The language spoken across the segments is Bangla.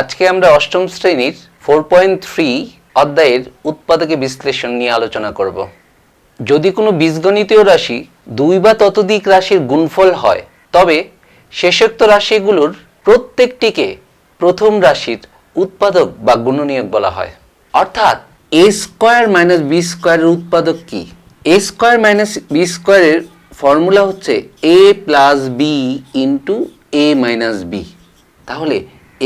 আজকে আমরা অষ্টম শ্রেণির ফোর পয়েন্ট থ্রি অধ্যায়ের উৎপাদকে বিশ্লেষণ নিয়ে আলোচনা করব। যদি কোনো বীজগণিতীয় রাশি দুই বা ততোধিক রাশির গুণফল হয়, তবে শেষোক্ত রাশিগুলোর প্রত্যেকটিকে প্রথম রাশির উৎপাদক বা গুণনীয়ক বলা হয়। অর্থাৎ এ স্কোয়ার মাইনাস বি স্কোয়ারের উৎপাদক কি? এ স্কোয়ার মাইনাস বি স্কোয়ারের ফর্মুলা হচ্ছে A plus B into A minus B তাহলে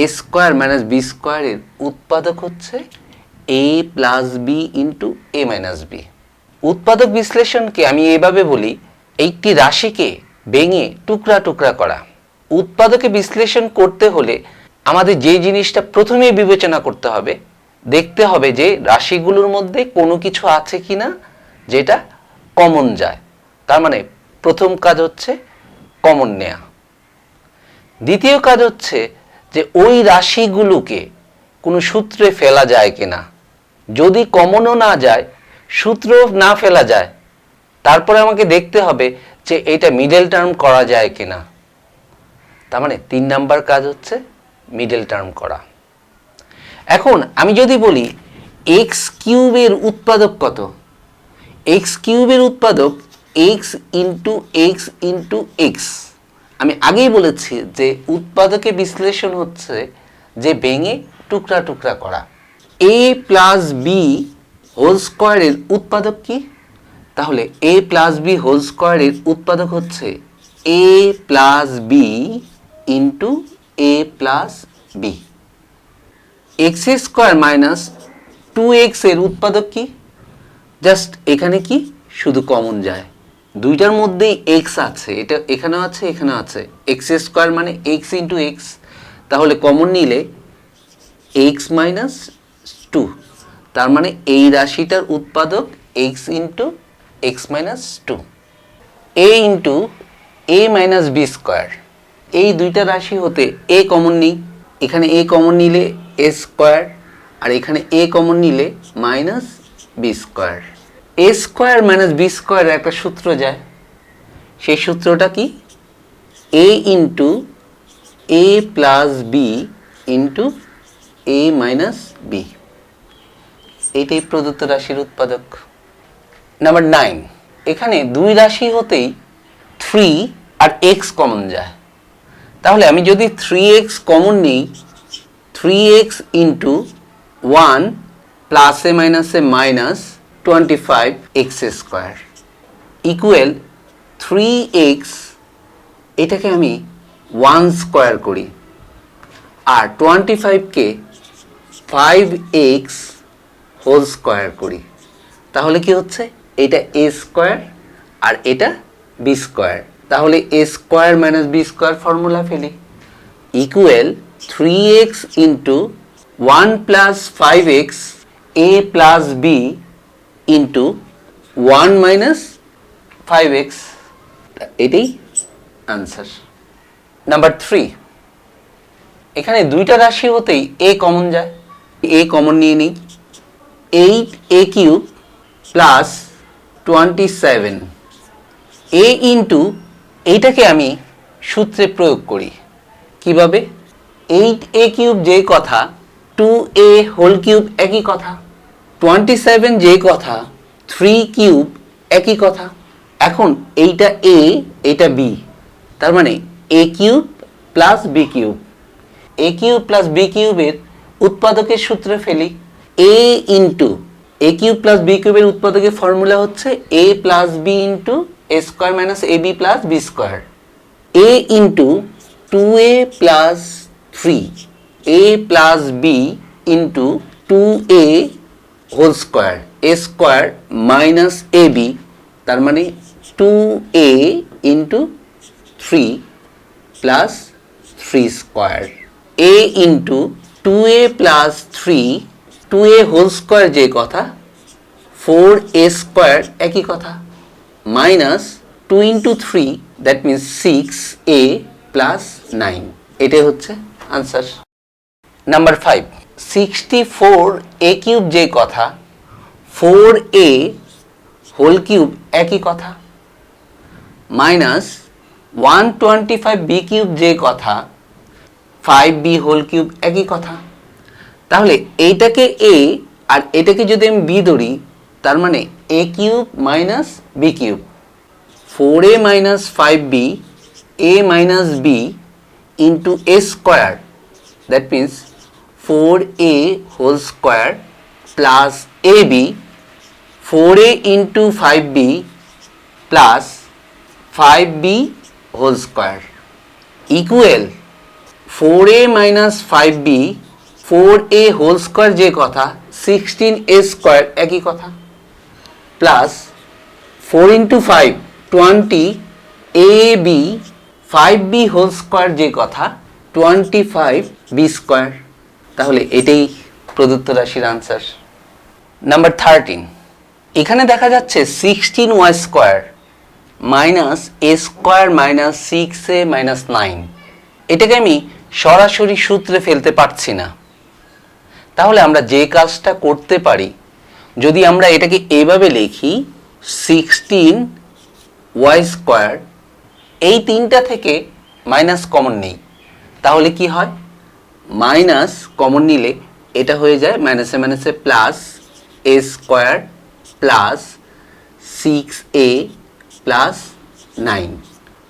এ স্কোয়ার মাইনাস বি স্কোয়ারের উৎপাদক হচ্ছে A plus B into A minus B উৎপাদক বিশ্লেষণকে আমি এভাবে বলি, একটি রাশিকে ভেঙে টুকরা টুকরা করা। উৎপাদকে বিশ্লেষণ করতে হলে আমাদের যে জিনিসটা প্রথমেই বিবেচনা করতে হবে, দেখতে হবে যে রাশিগুলোর মধ্যে কোনো কিছু আছে কিনা যেটা কমন যায়। তার মানে প্রথম কাজ হচ্ছে কমন নেয়া। দ্বিতীয় কাজ হচ্ছে যে ওই রাশিগুলোকে কোনো সূত্রে ফেলা যায় কিনা। যদি কমনও না যায় সূত্র না ফেলা যায়, তারপরে আমাকে দেখতে হবে যে এটা মিডল টার্ম করা যায় কিনা। তার মানে তিন নাম্বার কাজ হচ্ছে মিডল টার্ম করা। এখন আমি যদি বলি এক্স কিউবের উৎপাদক কত? এক্স কিউবের উৎপাদক X into X into X আমি আগেই বলেছি যে উৎপাদকে বিশ্লেষণ হচ্ছে যে ভেঙে টুকরা টুকরা করা। এ প্লাস বি হোল স্কোয়ারের উৎপাদক কি? তাহলে এ প্লাস বি হোল স্কোয়ারের উৎপাদক হচ্ছে A plus B into A plus B X square minus two এক্সের উৎপাদক কি? জাস্ট এখানে কি? শুধু কমন যায়। দুইটার মধ্যেই এক্স আছে, এটা এখানেও আছে এখানেও আছে। এক্স স্কোয়ার মানে এক্স ইন্টু এক্স তাহলে কমন নিলে এক্স মাইনাস টু তার মানে এই রাশিটার উৎপাদক X into X minus two A into A minus B square এই দুইটা রাশি হতে এ কমন নিই, এখানে এ কমন নিলে এ স্কোয়ার আর এখানে এ কমন নিলে minus B square A square minus B square একটা সূত্র যায়। সেই সূত্রটা কি? A into A plus B into A minus B এইটাই প্রদত্ত রাশির উৎপাদক। নাম্বার নাইন এখানে দুই রাশি হতেই থ্রি আর এক্স কমন যায়। তাহলে আমি যদি থ্রি এক্স কমন নিই থ্রি এক্স ইন্টু ওয়ান প্লাসে মাইনাসে minus twenty five X square equal three X এটাকে আমি ওয়ান স্কোয়ার করি। আর টোয়েন্টি ফাইভকে ফাইভ এক্স হোল স্কোয়ার করি। তাহলে কি হচ্ছে? এটা এ স্কোয়ার আর এটা বি স্কোয়ার তাহলে A square minus B square formula ফেলি। Equal three X into one plus five X A plus B into one minus five X এটাই আনসার নাম্বার থ্রি এখানে দুইটা রাশি হতেই এ কমন যায়। এ কমন নিয়ে নিই। Eight A cube plus twenty seven A into এইটাকে আমি সূত্রে প্রয়োগ করি। কীভাবে? এইট এ কিউব যে কথা টু এ হোল কিউব একই কথা। টোয়েন্টি সেভেন যে কথা থ্রি কিউব একই কথা। এখন এইটা এ এটা বি তার মানে A cube plus B cube A cube plus B কিউবের উৎপাদকের সূত্রে ফেলি। A into A cube plus B কিউবের উৎপাদকের ফর্মুলা হচ্ছে A plus B into A square minus A B plus B square A into two A plus three A plus B into two A whole square A square minus A B তার মানে two A into three plus three square A into two A plus three two A whole square যে কথা ফোর এ স্কোয়ার একই কথা minus two into three that means six A plus nine এটাই হচ্ছে answer number five sixty four A cube যে কথা ফোর এ হোল কিউব একই কথা minus one twenty five B cube যে কথা ফাইভ বি হোল কিউব একই কথা। তাহলে এইটাকে এ আর এটাকে যদি আমি বি ধরি, তার মানে A cube minus B cube four A minus five B A minus B into A square that means four A whole square plus A B four A into five B plus five B whole square equal four A minus five B four A whole square যে কথা সিক্সটিন এ স্কোয়ার একই কথা plus four into five twenty A B five B whole square যে কথা টোয়েন্টি ফাইভ বি স্কোয়ার তাহলে এটাই প্রদত্ত রাশির আনসার নাম্বার থার্টিন এখানে দেখা যাচ্ছে sixteen Y square minus A square minus six A minus nine এটাকে আমি সরাসরি সূত্রে ফেলতে পারছি না। তাহলে আমরা যে কাজটা করতে পারি, যদি আমরা এটাকে এভাবে লিখি সিক্সটিন ওয়াই স্কোয়ার এই তিনটা থেকে মাইনাস কমন নেই। তাহলে কি হয়? মাইনাস কমন নিলে এটা হয়ে যায় মাইনাসে মাইনাসে plus A square plus six A plus nine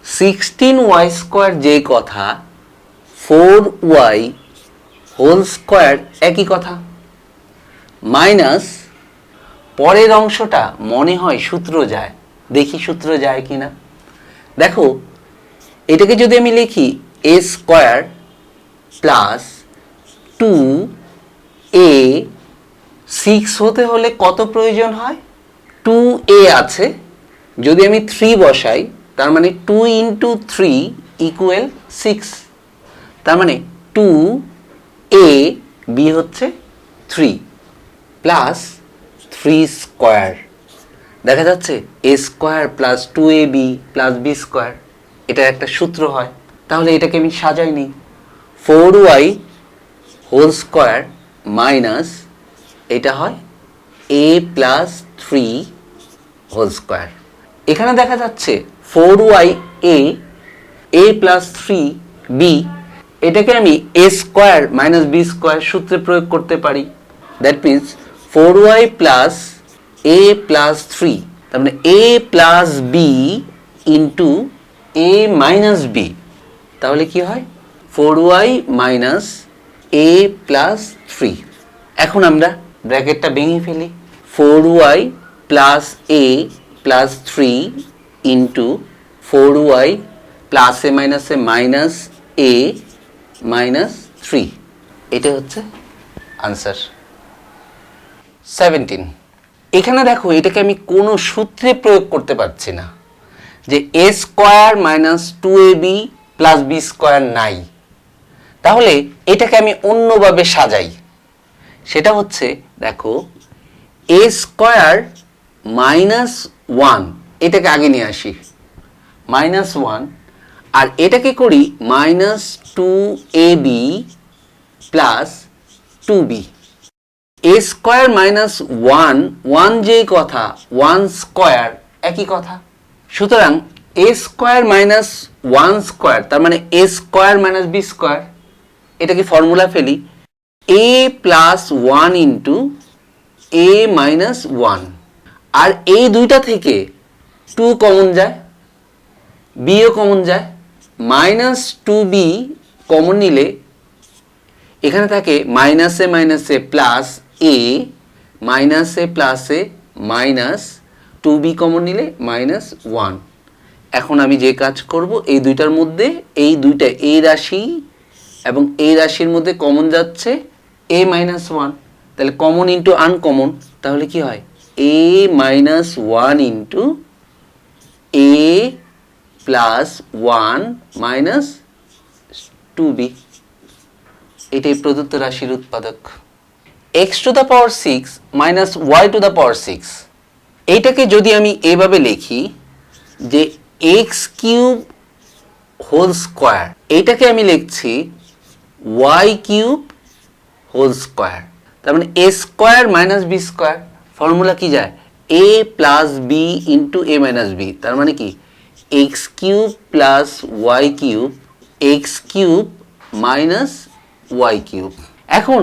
sixteen Y square যে কথা ফোর ওয়াই হোল স্কোয়ার একই কথা। মাইনাস পরের অংশটা মনে হয় সূত্র যায়। দেখি সূত্র যায় কি না দেখো, এটাকে যদি আমি লিখি A square plus two A six হতে হলে কত প্রয়োজন হয়? টু এ আছে। যদি আমি থ্রি বসাই, তার মানে two into three equal six তার মানে টু এ বি হচ্ছে থ্রি প্লাস থ্রি স্কোয়ার দেখা যাচ্ছে A square plus two A B plus B square এটার একটা সূত্র হয়। তাহলে এটাকে আমি সাজাই নিই four Y whole square minus এটা হয় A plus three whole square এখানে দেখা যাচ্ছে four Y A A plus three B এটাকে আমি A square minus B square সূত্রে প্রয়োগ করতে পারি। That means four y plus a plus three তার মানে a plus b into a minus b তাহলে কি হয়? Four y minus a plus three. এখন আমরা ব্র্যাকেটটা ভেঙে ফেলি। Four y plus a plus three into four y প্লাসে মাইনাসে মাইনাস এ মাইনাস থ্রি। এটা হচ্ছে আনসার। সেভেন্টিন। এখানে দেখো, এটাকে আমি কোনো সূত্রে প্রয়োগ করতে পারছি না যে a square minus two a b plus b square নাই। তাহলে এটাকে আমি অন্যভাবে সাজাই। সেটা হচ্ছে, দেখো এ স্কোয়ার মাইনাস ওয়ান এটাকে আগে নিয়ে আসি। মাইনাস ওয়ান আর এটাকে করি minus two a b plus two b a square minus one one যেই কথা ওয়ান স্কোয়ার একই কথা। সুতরাং a square minus one square তার মানে a square minus b square এটাকে ফর্মুলা ফেলি a plus one into a minus one আর এই দুইটা থেকে টু কমন যায় বিও কমন যায় মাইনাস টু বি কমন নিলে এখানে থাকে মাইনাসে মাইনাসে প্লাস এ মাইনাসে প্লাসে মাইনাস টু বি কমন নিলে মাইনাস ওয়ান এখন আমি যে কাজ করব, এই দুইটার মধ্যে, এই দুইটা এ রাশি এবং এই রাশির মধ্যে কমন যাচ্ছে এ মাইনাস ওয়ান তাহলে কমন ইন্টু আনকমন তাহলে কি হয়? A minus one into a plus one minus two b এটাই প্রদত্ত রাশির উৎপাদক। X to the power six minus y to the power six এইটাকে যদি আমি এভাবে লিখি যে এক্স কিউব হোল স্কোয়ার এইটাকে আমি লিখছি ওয়াই কিউব হোল স্কোয়ার তার মানে a square minus b square formula কি যায়? A plus b into a minus b তার মানে কি? X cube plus y cube x cube minus y cube এখন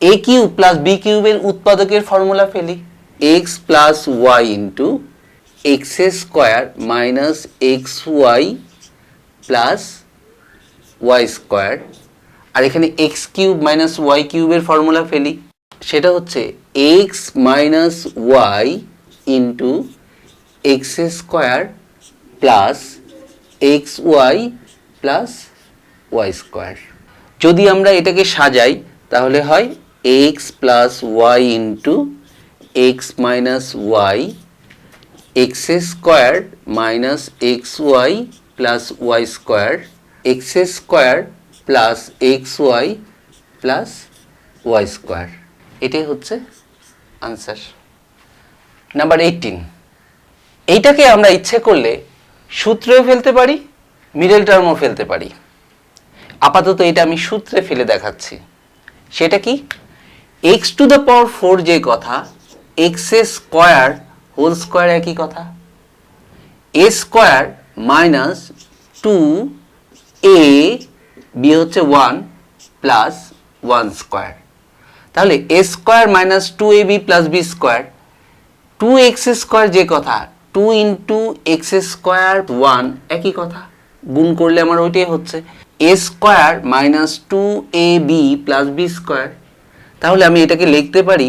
এ কিউব প্লাস বি কিউবের উৎপাদকের ফর্মুলা ফেলি। X plus y into x square minus x y plus y square আর এখানে এক্স কিউব মাইনাস ওয়াই কিউবের ফর্মুলা ফেলি, সেটা হচ্ছে x minus y into x square plus x y plus y square যদি আমরা এটাকে সাজাই, তাহলে হয় x plus y into x minus y x square minus x y plus y square x square plus x y plus y square এটাই হচ্ছে আনসার নাম্বার এইটিন এইটাকে আমরা ইচ্ছে করলে সূত্রেও ফেলতে পারি মিডল টার্মও ফেলতে পারি। আপাতত এটা আমি সূত্রে ফেলে দেখাচ্ছি। সেটা কি? X to the power four যে কথা এক্স স্কোয়ার হোল স্কোয়ার একই কথা? A square minus two a b হচ্ছে ওয়ান প্লাস ওয়ান স্কোয়ার তাহলে a square minus two a b plus b square two square যে কথা two into x square one একই কথা, গুণ করলে আমার ওইটাই হচ্ছে। A square minus two a b plus b square তাহলে আমি এটাকে লিখতে পারি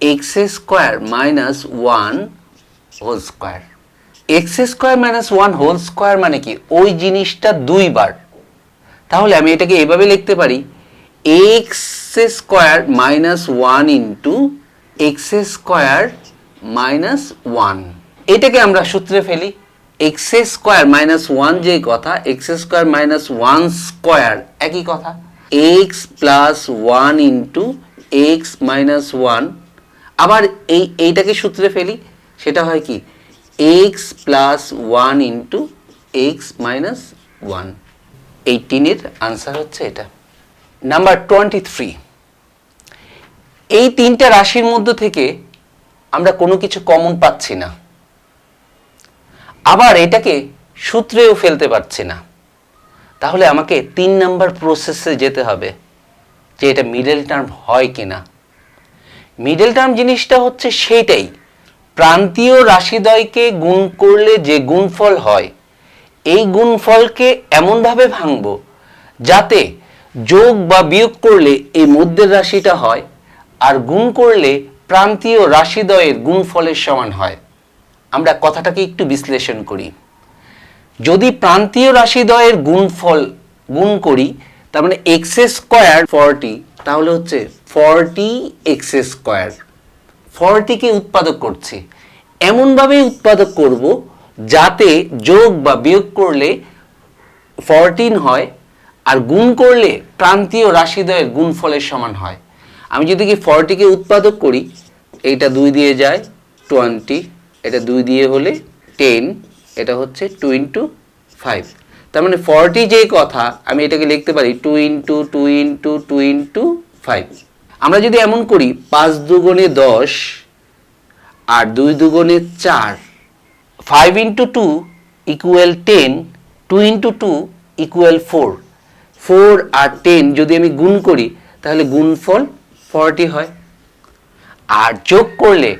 x square minus one whole square x square minus one whole square মানে কি? ওই জিনিসটা দুইবার। তাহলে আমি এটাকে এভাবে লিখতে পারি x square minus one into x square minus one এটাকে আমরা সূত্রে ফেলি এক্স স্কোয়ার মাইনাস ওয়ান যে কথা x square minus one square একই কথা। X plus one into x minus one আবার এই, এইটাকে সূত্রে ফেলি, সেটা হয় কি x plus one into x minus one এইটিনের answer হচ্ছে এটা। নাম্বার টোয়েন্টি থ্রি এই তিনটা রাশির মধ্য থেকে আমরা কোনো কিছু কমন পাচ্ছি না। আবার এটাকে সূত্রেও ফেলতে পারছি না। তাহলে আমাকে তিন নাম্বার প্রসেসে যেতে হবে যে এটা মিডল টার্ম হয় কিনা। মিডল টার্ম জিনিসটা হচ্ছে সেইটাই। প্রান্তীয় রাশিদ্বয়কে গুণ করলে যে গুণফল হয় এই গুণফলকে এমনভাবে ভাঙব যাতে যোগ বা বিয়োগ করলে এই মধ্যের রাশিটা হয় আর গুণ করলে প্রান্তীয় রাশিদ্বয়ের গুণফলের সমান হয়। আমরা কথাটাকে একটু বিশ্লেষণ করি। যদি প্রান্তীয় রাশিদ্বয়ের গুণফল গুণ করি, তার মানে এক্স স্কোয়ার ফর্টি তাহলে হচ্ছে ফর্টি এক্স স্কোয়ার ফর্টিকে উৎপাদক করছি। এমনভাবেই উৎপাদক করব যাতে যোগ বা বিয়োগ করলে ফরটিন হয় আর গুণ করলে প্রান্তীয় রাশিদ্বয়ের গুণফলের সমান হয়। আমি যদি কি ফর্টিকে উৎপাদক করি, এইটা দুই দিয়ে যায় টোয়েন্টি এটা দুই দিয়ে হলে টেন এটা হচ্ছে টু ইন্টু ফাইভ তার মানে ফর্টি যে কথা, আমি এটাকে লিখতে পারি two into two into two into five আমরা যদি এমন করি, পাঁচ দুগুণে দশ আর দুই দুগুণে চার five into two equal ten two into two equal four four আর টেন যদি আমি গুণ করি, তাহলে গুণফল ফর্টি হয়। আর যোগ করলে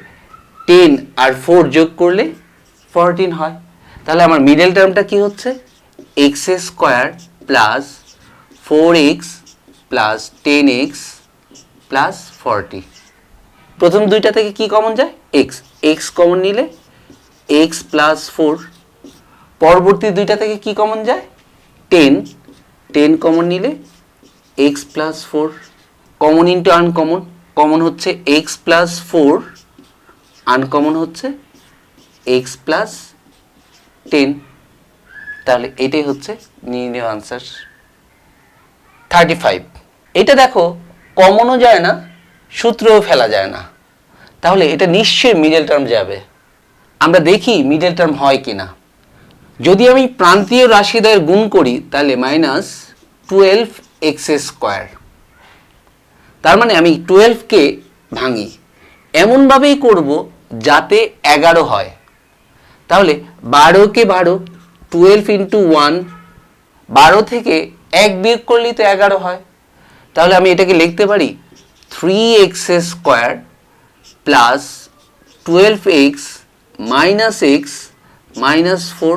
টেন আর ফোর যোগ করলে ফোরটিন হয়। তাহলে আমার মিডল টার্মটা কি হচ্ছে? X square plus four x plus ten x plus forty প্রথম দুইটা থেকে কি কমন যায়? এক্স এক্স কমন নিলে এক্স প্লাস ফোর পরবর্তী দুইটা থেকে কি কমন যায়? টেন টেন কমন নিলে x plus four common into uncommon common হচ্ছে এক্স প্লাস ফোর আনকমন হচ্ছে এক্স প্লাস টেন তাহলে এটাই হচ্ছে নির্ণয় আনসার থার্টি ফাইভ এটা দেখো কমনও যায় না, সূত্রও ফেলা যায় না। তাহলে এটা নিশ্চয়ই মিডল টার্ম যাবে। আমরা দেখি মিডল টার্ম হয় কি না যদি আমি প্রান্তীয় রাশি রাশিদ্বয়ের গুণ করি, তাহলে মাইনাস টুয়েলভ এক্স স্কোয়ার তার মানে আমি টুয়েলভকে ভাঙি। এমনভাবেই করব যাতে এগারো হয়। তাহলে বারোকে বারো টুয়েলভ ইন্টু ওয়ান বারো থেকে এক বিয়োগ করলেই তো এগারো হয়। তাহলে আমি এটাকে লিখতে পারি three x square plus twelve x minus x minus four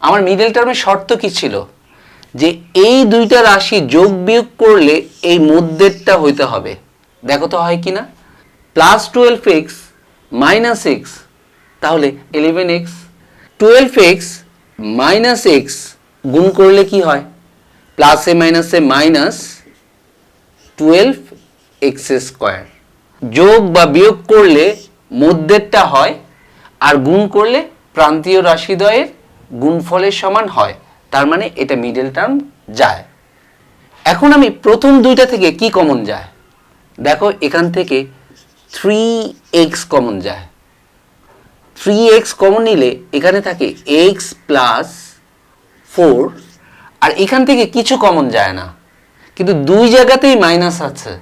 আমার মিডল টার্মের শর্ত কি ছিল? যে এই দুইটা রাশি যোগ বিয়োগ করলে এই মধ্যেরটা হইতে হবে। দেখো তো হয় কি না plus twelve x minus x তাহলে eleven x twelve x minus x গুণ করলে কি হয়? প্লাসে মাইনাসে মাইনাস টুয়েলভ এক্স স্কোয়ার যোগ বা বিয়োগ করলে মধ্যেরটা হয় আর গুণ করলে প্রান্তীয় রাশিদ্বয়ের গুণফলের সমান হয়। তার মানে এটা মিডল টার্ম যায়। এখন আমি প্রথম দুইটা থেকে কি কমন যায়? দেখো, এখান থেকে থ্রি এক্স কমন যায়। থ্রি এক্স কমন নিলে এখানে থাকে এক্স প্লাস ফোর আর এখান থেকে কিছু কমন যায় না। কিন্তু দুই জায়গাতেই মাইনাস আছে।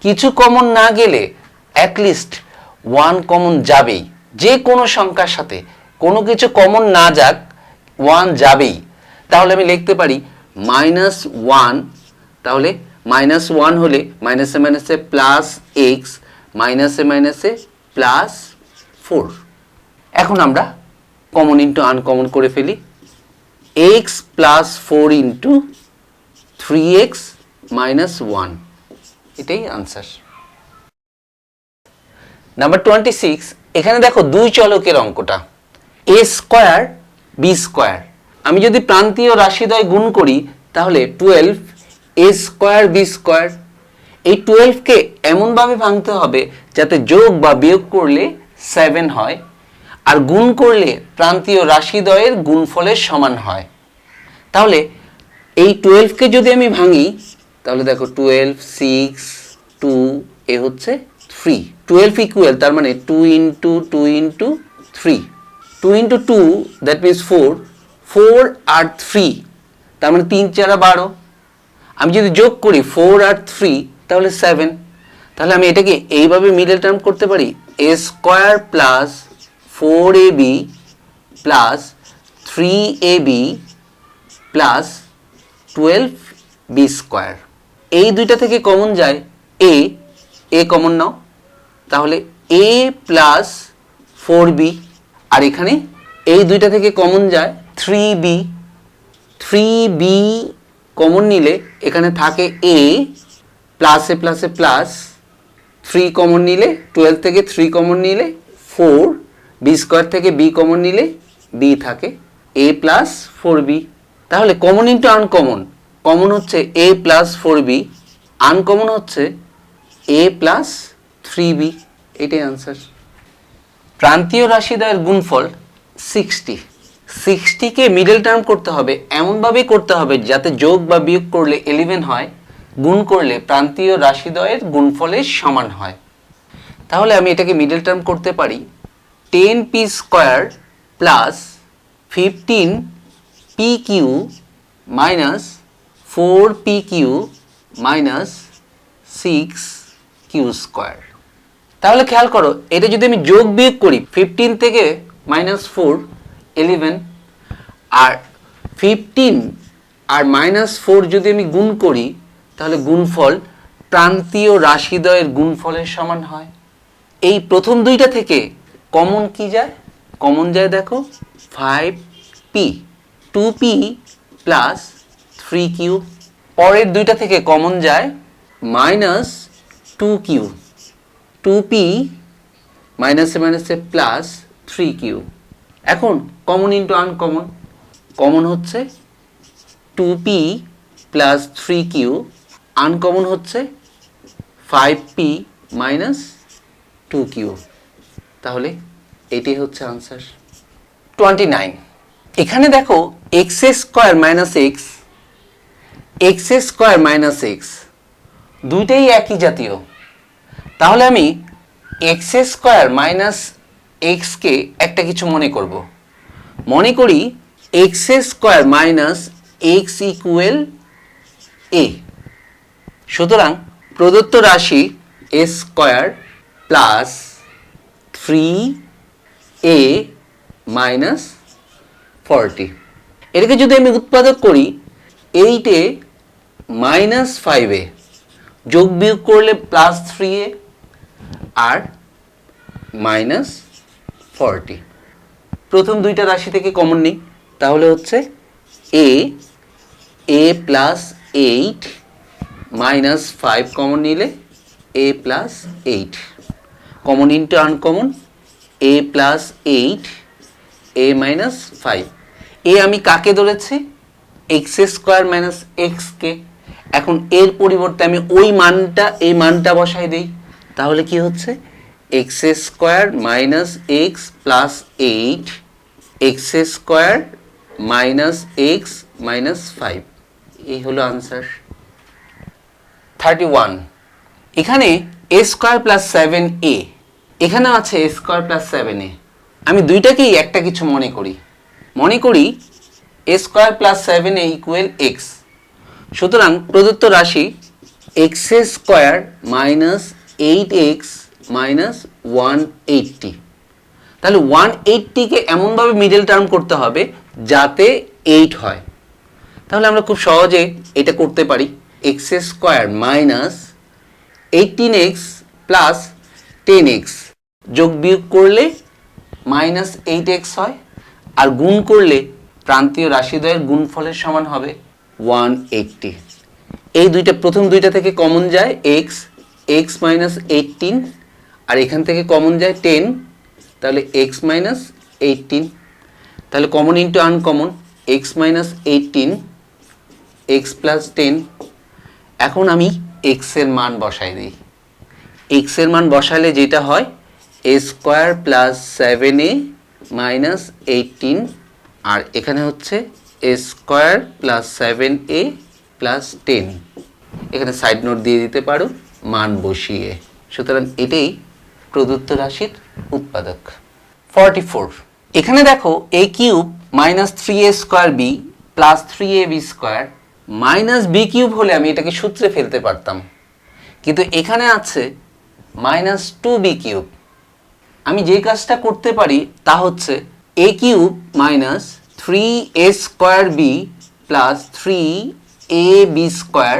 কিছু কমন না গেলে অ্যাটলিস্ট ওয়ান কমন যাবেই। যে কোনো সংখ্যার সাথে, কোনো কিছু কমন না যাক ওয়ান যাবেই। তাহলে আমি লিখতে পারি মাইনাস ওয়ান তাহলে মাইনাস ওয়ান হলে মাইনাসে মাইনাসে প্লাস এক্স মাইনাসে মাইনাসে প্লাস ফোর এখন আমরা কমন ইন্টু আনকমন করে ফেলি। X plus four into three x minus one এটাই আনসার নাম্বার টোয়েন্টি সিক্স এখানে দেখো দুই চলকের অঙ্কটা এ স্কোয়ার বি স্কোয়ার আমি যদি প্রান্তীয় রাশিদ্বয় গুণ করি, তাহলে twelve a square b square এই টুয়েলভকে এমনভাবে ভাঙতে হবে যাতে যোগ বা বিয়োগ করলে সেভেন হয়, আর গুণ করলে প্রান্তীয় রাশিদ্বয়ের গুণফলের সমান হয়। তাহলে এই টুয়েলভকে যদি আমি ভাঙি, তাহলে দেখো টুয়েলভ সিক্স টু এ হচ্ছে থ্রি টুয়েলভ ইকুয়াল তার মানে two into two into three two into two that means four four R three তার মানে তিন চারা বারো। আমি যদি যোগ করি ফোর আর থ্রি তাহলে সেভেন তাহলে আমি এটাকে এইভাবে মিডল টার্ম করতে পারি। A square plus four a b plus three a b plus twelve b square এই দুইটা থেকে কমন যায়। এ এ কমন নাও। তাহলে এ প্লাস ফোর বি আর এখানে এই দুইটা থেকে কমন যায় three b three b common নিলে এখানে থাকে এ প্লাসে প্লাসে প্লাস থ্রি কমন নিলে টুয়েলভ থেকে থ্রি কমন নিলে ফোর বি স্কোয়ার থেকে বি কমন নিলে বি থাকে এ প্লাস ফোর বি তাহলে কমন ইন্টু আনকমন কমন হচ্ছে a plus four b uncommon হচ্ছে এ প্লাস থ্রি বি এটাই আনসার প্রান্তীয় রাশিদ্বয়ের গুণফল সিক্সটি সিক্সটিকে মিডল টার্ম করতে হবে, এমনভাবেই করতে হবে যাতে যোগ বা বিয়োগ করলে ইলেভেন হয়, গুণ করলে প্রান্তীয় রাশিদ্বয়ের গুণফলের সমান হয়। তাহলে আমি এটাকে মিডল টার্ম করতে পারি। Ten p square plus fifteen p q minus four p q minus six q square তাহলে খেয়াল করো, এটা যদি আমি যোগ বিয়োগ করি ফিফটিন থেকে মাইনাস ফোর ইলেভেন আর ফিফটিন আর মাইনাস ফোর যদি আমি গুণ করি, তাহলে গুণফল প্রান্তীয় রাশিদ্বয়ের গুণফলের সমান হয়। এই প্রথম দুইটা থেকে কমন কি যায়? কমন যায় দেখো five p two p plus three q পরের দুইটা থেকে কমন যায় minus two q two p মাইনাসে মাইনাসে প্লাস থ্রি কিউ এখন কমন ইন্টু আনকমন কমন হচ্ছে two p plus three q uncommon হচ্ছে five p minus two q তাহলে এটি হচ্ছে আনসার টোয়েন্টি নাইন এখানে দেখো x square minus x x square minus x দুইটাই একই জাতীয়। তাহলে আমি এক্স স্কোয়ার মাইনাস এক্সকে একটা কিছু মনে করব। মনে করি x square minus x equal a. সুতরাং প্রদত্ত রাশি square plus three a minus forty. এটাকে যদি আমি উৎপাদক করি, এইটে মাইনাস ফাইভে যোগ বিয়োগ করলে প্লাস থ্রি এ আর মাইনাস ফর্টি প্রথম দুইটা রাশি থেকে কমন নেই। তাহলে হচ্ছে a a plus eight minus five common নিলে a plus eight common into uncommon a plus eight a minus five a আমি কাকে ধরেছি? এক্স স্কোয়ার মাইনাস এক্সকে এখন এর পরিবর্তে আমি ওই মানটা, এই মানটা বসাই দিই। তাহলে কি হচ্ছে? X square minus x plus eight x square minus x minus five. এই হলো আনসার। Thirty one. এখানে a square plus seven a এখানে আছে a square plus seven a আমি দুইটাকেই একটা কিছু মনে করি। মনে করি a square plus seven a equal x সুতরাং প্রদত্ত রাশি x square minus eight x minus one eighty. তাহলে ওয়ান এইটটিকে এমনভাবে মিডল টার্ম করতে হবে যাতে এইট হয়। তাহলে আমরা খুব সহজে এটা করতে পারি। X square minus eighteen x plus ten x. যোগ বিয়োগ করলে মাইনাস এইট এক্স হয় আর গুণ করলে প্রান্তীয় রাশিদ্বয়ের গুণফলের সমান হবে ওয়ান এইটটি। এই দুইটা, প্রথম দুইটা থেকে কমন যায়, এক্স এক্স মাইনাস এইটিন আর এখান থেকে কমন যায় টেন তাহলে এক্স মাইনাস এইটিন তাহলে common into uncommon x minus eighteen x plus ten এখন আমি এক্সের মান বসাই দিই এক্সের মান বসালে যেটা হয় a square plus seven a minus eighteen আর এখানে হচ্ছে a square plus seven a plus ten এখানে সাইড নোট দিয়ে দিতে পারো। মান বসিয়ে। সুতরাং এটাই প্রদত্ত রাশির উৎপাদক। ফর্টি ফোর এখানে দেখো a cube minus three a square b plus three a b square minus b cube হলে আমি এটাকে সূত্রে ফেলতে পারতাম। কিন্তু এখানে আছে মাইনাস টু বি কিউব। আমি যে কাজটা করতে পারি তা হচ্ছে a cube minus three a square b plus three a b square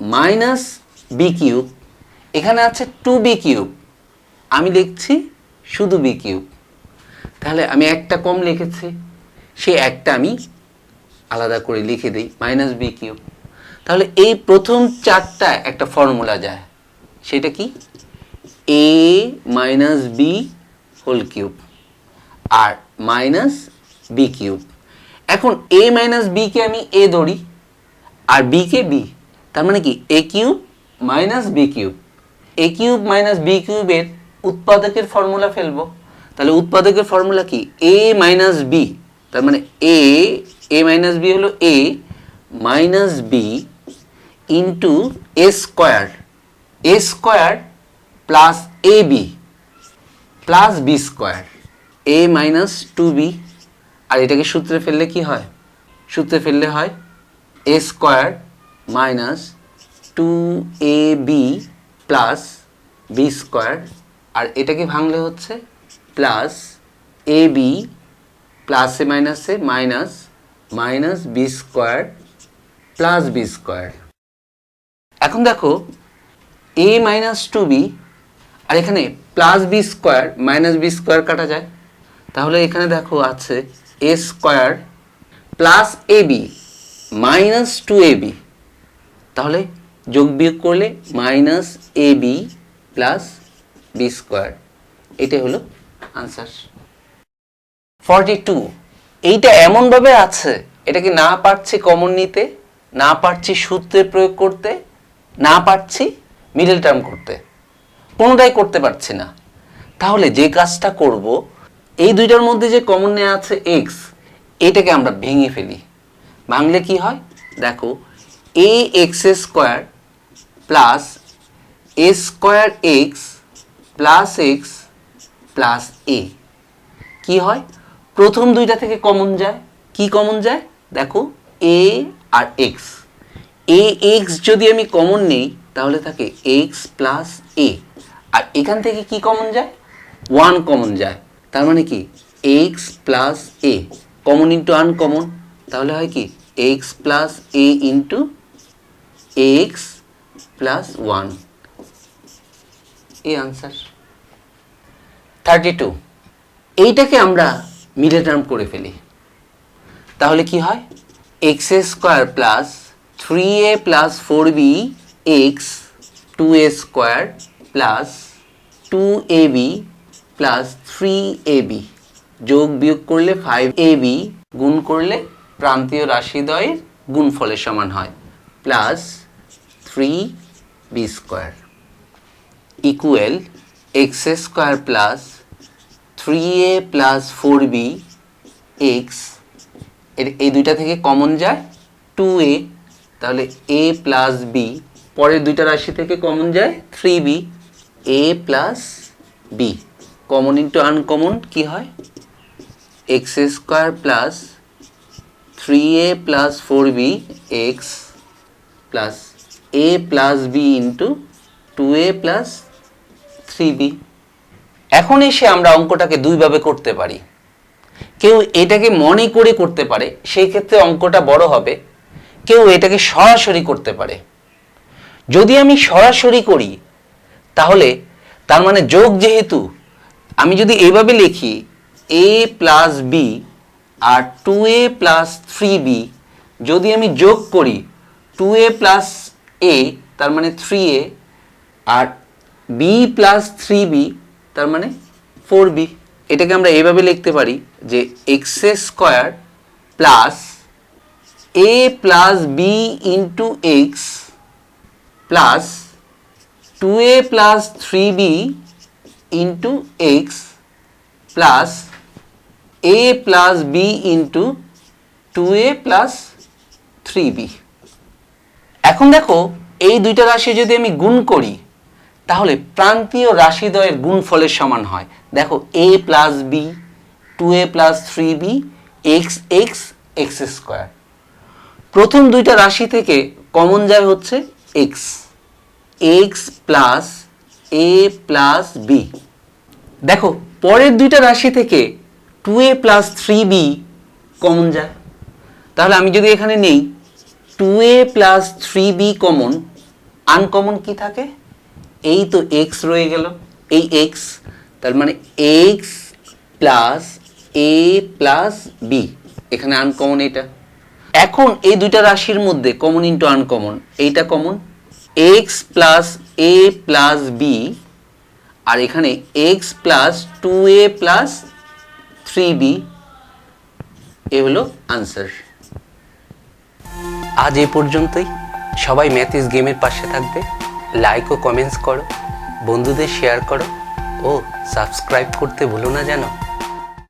minus b cube. এখানে আছে টু বি কিউব আমি লিখছি শুধু বি কিউব তাহলে আমি একটা কম লিখেছি, সে একটা আমি আলাদা করে লিখে দিই মাইনাস বি কিউব তাহলে এই প্রথম চারটা একটা ফর্মুলা যায়। সেটা কি? A minus b whole cube R minus B cube এখন এ মাইনাস বিকে আমি এ ধরি, আর বিকে বি তার মানে কি? A cube minus b cube a cube minus b কিউবের উৎপাদকের ফর্মুলা ফেলব। তাহলে উৎপাদকের ফর্মুলা কি? এ মাইনাস বি তার মানে এ এ মাইনাস বি হলো a minus b into a square a square plus a b plus b square a minus two b আর এটাকে সূত্রে ফেললে কি হয়? সূত্রে ফেললে হয় a square minus two a b plus b square আর এটাকে ভাঙলে হচ্ছে? প্লাস এ বি প্লাসে মাইনাসে minus minus b square plus b square এখন দেখো এ মাইনাস টু বি আর এখানে plus b square minus b square কাটা যায়। তাহলে এখানে দেখো আছে a square plus a b minus two a b তাহলে যোগ বিয়োগ করলে minus a b plus b square. এটাই হলো আনসার। ফর্টি টু, এইটা এমনভাবে আছে এটাকে না পারছি কমন নিতে, না পারছি সূত্রে প্রয়োগ করতে, না পারছি মিডল টার্ম করতে, কোনোটাই করতে পারছি না। তাহলে যে কাজটা করব, এই দুইটার মধ্যে যে কমন নেওয়া আছে এক্স এটাকে আমরা ভেঙে ফেলি। ভাঙলে কি হয়? দেখো a x square plus a square x plus x plus a কি হয়? প্রথম দুইটা থেকে কমন যায়। কি কমন যায়? দেখো এ আর এক্স এ এক্স যদি আমি কমন নেই, তাহলে থাকে এক্স প্লাস এ আর এখান থেকে কি কমন যায়? ওয়ান কমন যায়। তার মানে কি? X plus a common into uncommon তাহলে হয় কি? X plus a into x plus one এই আনসার থার্টি টু এইটাকে আমরা মিডল টার্ম করে ফেলি। তাহলে কি হয়? X square plus three a plus four b x two a square plus two a b plus three a b যোগ বিয়োগ করলে ফাইভ এ বি গুণ করলে প্রান্তীয় রাশিদ্বয়ের গুণফলের সমান হয়। Plus three b square equal x square plus three a plus four b এক্সের, এই দুইটা থেকে কমন যায় টু এ তাহলে এ প্লাস বি পরের দুইটা রাশি থেকে কমন যায় three b a plus b common into uncommon কি হয়? X square plus three a plus four b x plus a plus b into two a plus three b এখন এসে আমরা অঙ্কটাকে দুইভাবে করতে পারি। কেউ এটাকে মনে করে করতে পারে, সেই ক্ষেত্রে অঙ্কটা বড় হবে। কেউ এটাকে সরাসরি করতে পারে। যদি আমি সরাসরি করি, তাহলে তার মানে যোগ যেহেতু, আমি যদি এইভাবে লিখি a plus b R two a plus three b যদি আমি যোগ করি টু এ প্লাস এ তার মানে থ্রি এ আর বি প্লাস থ্রি বি তার মানে ফোর বি এটাকে আমরা এইভাবে লিখতে পারি যে x square plus a plus b into x plus two a plus three b into x plus a plus b into two a plus three b এখন দেখো, এই দুইটা রাশি যদি আমি গুণ করি, তাহলে প্রান্তীয় রাশিদ্বয়ের গুণফলের সমান হয়। দেখো a plus b two a plus three b x x x square প্রথম দুইটা রাশি থেকে কমন যায় হচ্ছে x x plus a plus b দেখো, পরের দুইটা রাশি থেকে two a plus three b common যায়। তাহলে আমি যদি এখানে নেই two a plus three b common uncommon কি থাকে? এই তো এক্স রয়ে গেল, এই এক্স তার মানে x plus a plus b এখানে আনকমন এটা। এখন এই দুইটা রাশির মধ্যে কমন ইন্টু আনকমন এইটা common x plus a plus b আর এখানে x plus two a plus three b এ হলো আনসার আজ এ পর্যন্তই। সবাই ম্যাথিস গেমের পাশে থাকবে। লাইক ও কমেন্টস করো। বন্ধুদের শেয়ার করো। ও সাবস্ক্রাইব করতে ভুলো না যেন।